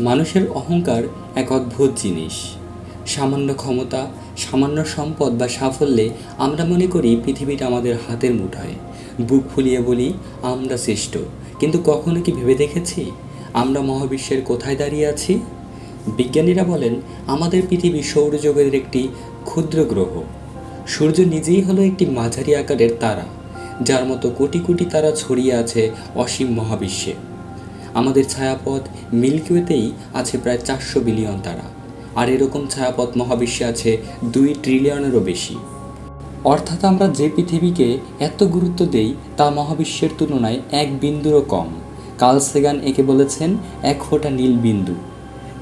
মানুষের অহংকার এক অদ্ভুত জিনিস। সামান্য ক্ষমতা, সামান্য সম্পদ বা সাফল্যে আমরা মনে করি পৃথিবীটা আমাদের হাতের মুঠোয়। বুক ফুলিয়ে বলি, আমরা শ্রেষ্ঠ। কিন্তু কখনো কি ভেবে দেখেছি? আমরা মহাবিশ্বের কোথায় দাঁড়িয়ে আছি? বিজ্ঞানীরা বলেন, আমাদের পৃথিবী সৌরজগতের একটি ক্ষুদ্র গ্রহ। সূর্য নিজেই হলো একটি মাঝারি আকারের তারা, যার মতো কোটি কোটি তারা ছড়িয়ে আছে অসীম মহাবিশ্বে। আমাদের ছায়াপথ মিল্কিওয়েতেই আছে প্রায় চারশো বিলিয়ন তারা। আর এরকম ছায়াপথ মহাবিশ্বে আছে দুই ট্রিলিয়নেরও বেশি। অর্থাৎ আমরা যে পৃথিবীকে এত গুরুত্ব দেই, তা মহাবিশ্বের তুলনায় এক বিন্দুরও কম। কার্ল সেগান একে বলেছেন, এক ফোঁটা নীল বিন্দু।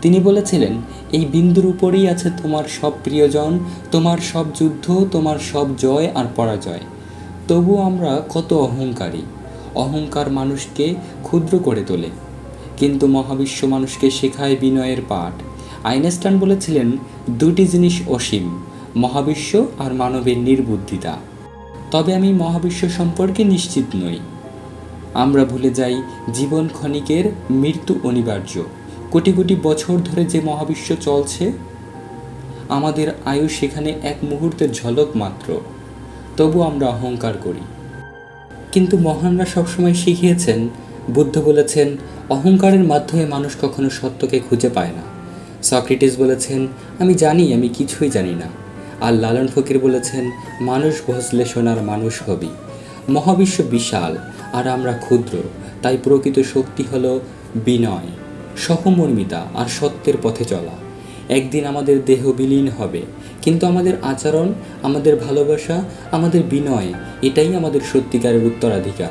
তিনি বলেছিলেন, এই বিন্দুর উপরেই আছে তোমার সব প্রিয়জন, তোমার সব যুদ্ধ, তোমার সব জয় আর পরাজয়। তবু আমরা কত অহংকারী। অহংকার মানুষকে ক্ষুদ্র করে তোলে। কিন্তু মহাবিশ্ব মানুষকে শেখায় বিনয়ের পাঠ। আইনস্টাইন বলেছিলেন, দুটি জিনিস অসীম, মহাবিশ্ব আর মানবের নির্বুদ্ধিতা। তবে আমি মহাবিশ্ব সম্পর্কে নিশ্চিত নই। আমরা ভুলে যাই জীবন ক্ষণিকের মৃত্যু অনিবার্য। কোটি কোটি বছর ধরে যে মহাবিশ্ব চলছে, আমাদের আয়ু সেখানে এক মুহূর্তের ঝলক মাত্র। তবু আমরা অহংকার করি। কিন্তু মহানরা সবসময় শিখিয়েছেন, বুদ্ধ বলেছেন, অহংকারের মাধ্যমে মানুষ কখনো সত্যকে খুঁজে পায় না। সক্রেটিস বলেছেন, আমি জানি, আমি কিছুই জানি না। আর লালন ফকির বলেছেন, মানুষ ভজলে সোনার মানুষ হবি। মহাবিশ্ব বিশাল, আর আমরা ক্ষুদ্র, তাই প্রকৃত শক্তি হলো বিনয়, সহমর্মিতা আর সত্যের পথে চলা। একদিন আমাদের দেহ বিলীন হবে। কিন্তু আমাদের আচরণ, আমাদের ভালোবাসা, আমাদের বিনয়, এটাই আমাদের সত্যিকারের উত্তরাধিকার।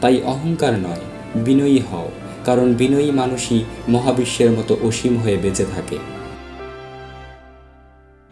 তাই অহংকার নয়, বিনয়ী হও, কারণ বিনয়ী মানুষই মহাবিশ্বের মতো অসীম হয়ে বেঁচে থাকে।